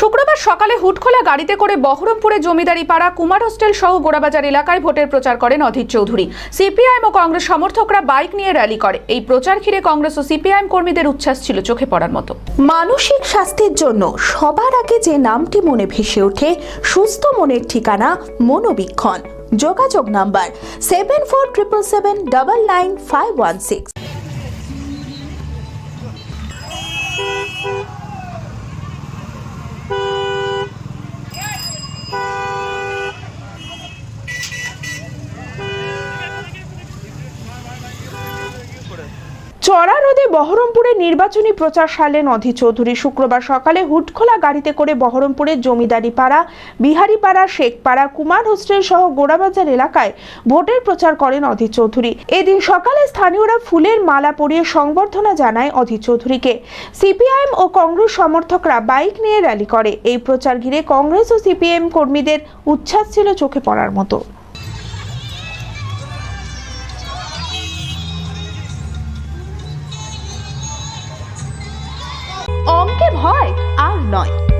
শুক্রবার সকালে হুটখোলা গাড়িতে করে বহরমপুরে জমিদারি পাড়া কুমার হোস্টেল সহ গোড়াবাজার এলাকায় ভোটের প্রচার করেন অধীর চৌধুরী। সিপিআইএম ও কংগ্রেস সমর্থকরা বাইক নিয়ে র্যালি করে। এই প্রচার ঘিরে কংগ্রেস ও সিপিআইএম কর্মীদের উচ্ছ্বাস ছিল চোখে পড়ার মতো। মানসিক স্বাস্থ্যের জন্য সবার আগে যে নামটি মনে ভেসে ওঠে, সুস্থ মনের ঠিকানা মনোবীক্ষণ। যোগাযোগ number seven four triple seven double nine five one six চড়া রোদে বহরমপুরে নির্বাচনী প্রচার সারলেন অধীর চৌধুরী। শুক্রবার সকালে হুটখোলা গাড়িতে করে বহরমপুরের জমিদারি পাড়া বিহারিপাড়া, শেখপাড়া, কুমার হোস্টেল সহ গোড়াবাজার এলাকায় ভোটের প্রচার করেন অধীর চৌধুরী। এদিন সকালে স্থানীয়রা ফুলের মালা পরিয়ে সংবর্ধনা জানায় অধীর চৌধুরীকে। সিপিআইএম ও কংগ্রেস সমর্থকরা বাইক নিয়ে র্যালি করে। এই প্রচার ঘিরে কংগ্রেস ও সিপিএম কর্মীদের উচ্ছ্বাস ছিল চোখে পড়ার মতো। নয়।